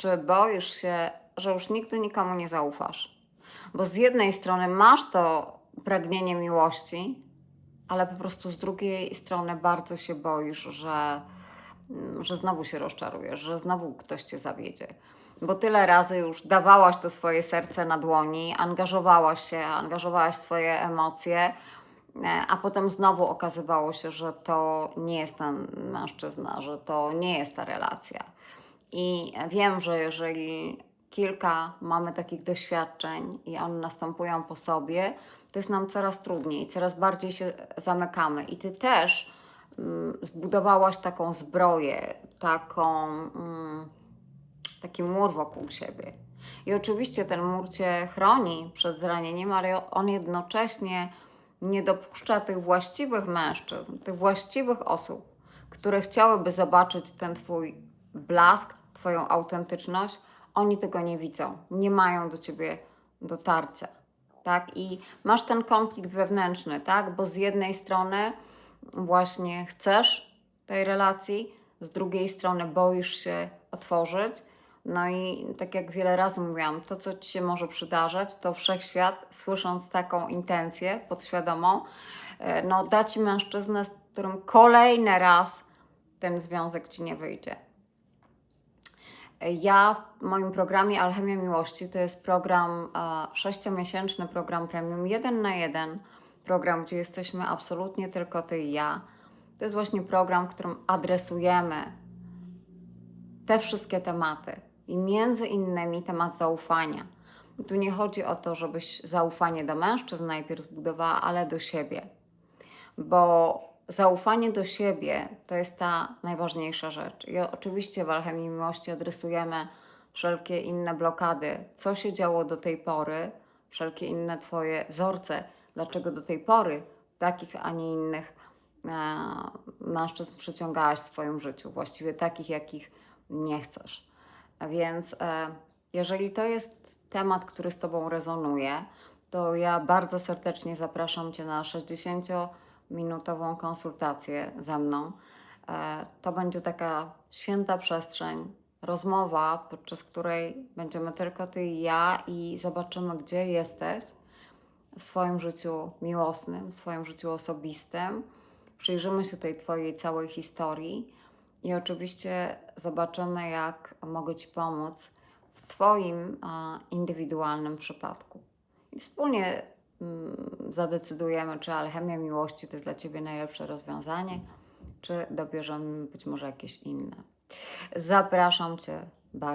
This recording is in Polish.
Czy boisz się, że już nigdy nikomu nie zaufasz? Bo z jednej strony masz to pragnienie miłości, ale po prostu z drugiej strony bardzo się boisz, że, mm, że znowu się rozczarujesz, że znowu ktoś cię zawiedzie. Bo tyle razy już dawałaś to swoje serce na dłoni, angażowałaś się, angażowałaś swoje emocje, e, a potem znowu okazywało się, że to nie jest ten mężczyzna, że to nie jest ta relacja. I wiem, że jeżeli kilka mamy takich doświadczeń i one następują po sobie, to jest nam coraz trudniej, coraz bardziej się zamykamy. I ty też mm, zbudowałaś taką zbroję, taką, mm, taki mur wokół siebie. I oczywiście ten mur cię chroni przed zranieniem, ale on jednocześnie nie dopuszcza tych właściwych mężczyzn, tych właściwych osób, które chciałyby zobaczyć ten twój blask, twoją autentyczność. Oni tego nie widzą, nie mają do ciebie dotarcia. Tak? I masz ten konflikt wewnętrzny, tak? Bo z jednej strony właśnie chcesz tej relacji, z drugiej strony boisz się otworzyć. No i tak jak wiele razy mówiłam, to co ci się może przydarzać, to wszechświat, słysząc taką intencję podświadomą, e, no da ci mężczyznę, z którym kolejny raz ten związek ci nie wyjdzie. Ja w moim programie Alchemia Miłości to jest program sześciomiesięczny, program premium, jeden na jeden, program, gdzie jesteśmy absolutnie tylko ty i ja. To jest właśnie program, w którym adresujemy te wszystkie tematy i między innymi temat zaufania. Tu nie chodzi o to, żebyś zaufanie do mężczyzn najpierw zbudowała, ale do siebie. Bo zaufanie do siebie to jest ta najważniejsza rzecz. I oczywiście w Alchemii Miłości adresujemy wszelkie inne blokady, co się działo do tej pory, wszelkie inne Twoje wzorce, dlaczego do tej pory takich, a nie innych e, mężczyzn przyciągałaś w swoim życiu, właściwie takich, jakich nie chcesz. A Więc e, jeżeli to jest temat, który z Tobą rezonuje, to ja bardzo serdecznie zapraszam Cię na 60-minutową konsultację ze mną. E, To będzie taka święta przestrzeń, rozmowa, podczas której będziemy tylko Ty i ja i zobaczymy, gdzie jesteś w swoim życiu miłosnym, w swoim życiu osobistym. Przyjrzymy się tej Twojej całej historii i oczywiście zobaczymy, jak mogę Ci pomóc w Twoim a, indywidualnym przypadku. I wspólnie zadecydujemy, czy alchemia miłości to jest dla Ciebie najlepsze rozwiązanie, czy dobierzemy być może jakieś inne. Zapraszam Cię